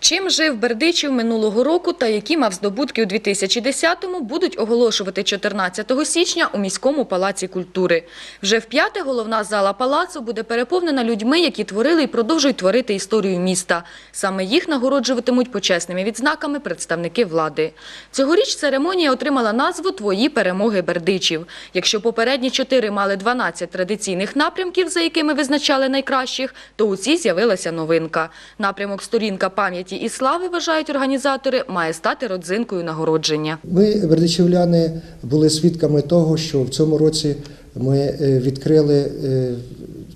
Чим жив Бердичів минулого року та які мав здобутки у 2010-му, будуть оголошувати 14 січня у міському палаці культури. Вже вп'яте головна зала палацу буде переповнена людьми, які творили і продовжують творити історію міста. Саме їх нагороджуватимуть почесними відзнаками представники влади. Цьогоріч церемонія отримала назву Твої перемоги Бердичів. Якщо попередні чотири мали 12 традиційних напрямків, за якими визначали найкращих, то у цій з'явилася новинка. Напрямок сторінка пам'яті і слави, вважають організатори, має стати родзинкою нагородження. Ми, бердичівляни, були свідками того, що в цьому році ми е, відкрили е,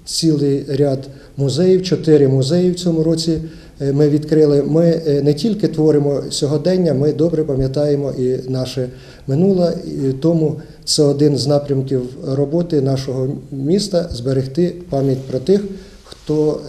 цілий ряд музеїв, чотири музеї в цьому році. е, Ми відкрили. Ми не тільки творимо сьогодення, ми добре пам'ятаємо і наше минуле. І тому це один з напрямків роботи нашого міста зберегти пам'ять про тих, хто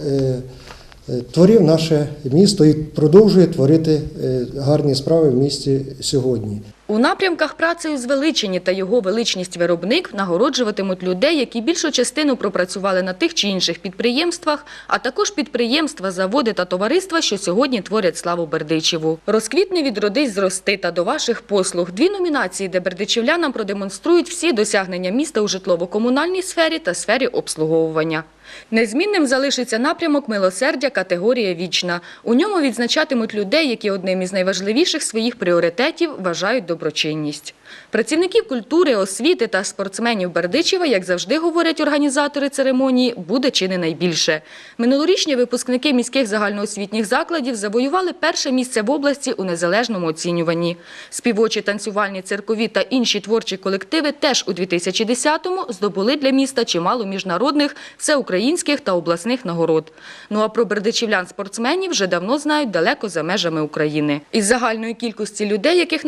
творив наше місто і продовжує творити е, гарні справи в місті сьогодні. У напрямках працею звеличені та його величність виробник нагороджуватимуть людей, які більшу частину пропрацювали на тих чи інших підприємствах, а також підприємства, заводи та товариства, що сьогодні творять славу Бердичеву. Розквітне відродись зрости та до ваших послуг. Дві номінації, де бердичівлянам продемонструють всі досягнення міста у житлово-комунальній сфері та сфері обслуговування. Незмінним залишиться напрямок милосердя категорія вічна. У ньому відзначатимуть людей, які одним із найважливіших своїх пріоритетів вважають доброчинність. Працівників культури, освіти та спортсменів Бердичева, як завжди говорять організатори церемонії, буде чи не найбільше. Минулорічні випускники міських загальноосвітніх закладів завоювали перше місце в області у незалежному оцінюванні. Співочі танцювальні циркові та інші творчі колективи теж у 2010-му здобули для міста чимало міжнародних, всеукраїнських та обласних нагород. Ну а про бердичівлян-спортсменів вже давно знають далеко за межами України. Із загальної кількості людей, яких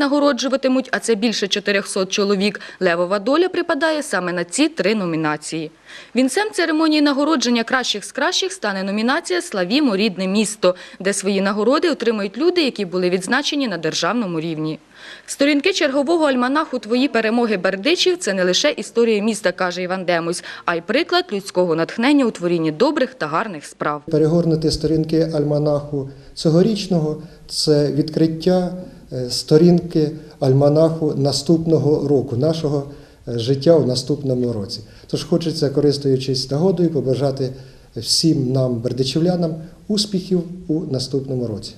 нагороджуватимуть, а це більше 400 чоловік, левова доля припадає саме на ці три номінації. Вінцем церемонії нагородження кращих з кращих стане номінація Славімо рідне місто, де свої нагороди отримують люди, які були відзначені на державному рівні. Сторінки чергового альманаху Твої перемоги Бердичів це не лише історія міста, каже Іван Демусь, а й приклад людського натхнення у творінні добрих та гарних справ. Перегорнути сторінки альманаху цьогорічного це відкриття сторінки альманаху наступного року, нашого е, життя у наступному році. Тож хочеться, користуючись нагодою, побажати всім нам, бердичівлянам, успіхів у наступному році.